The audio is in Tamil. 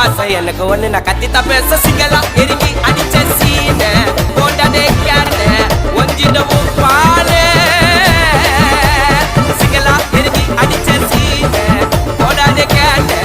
ஆசை எனக்கு ஒண்ணு நான் கத்தி தப்ப சசிகலா எரிஞ்சி அடிச்ச சீன போட்டதே கேன ஒஞ்சிடவும் பாலே சிகலா எரிஞ்சி அடிச்ச சீன போடாதே கேன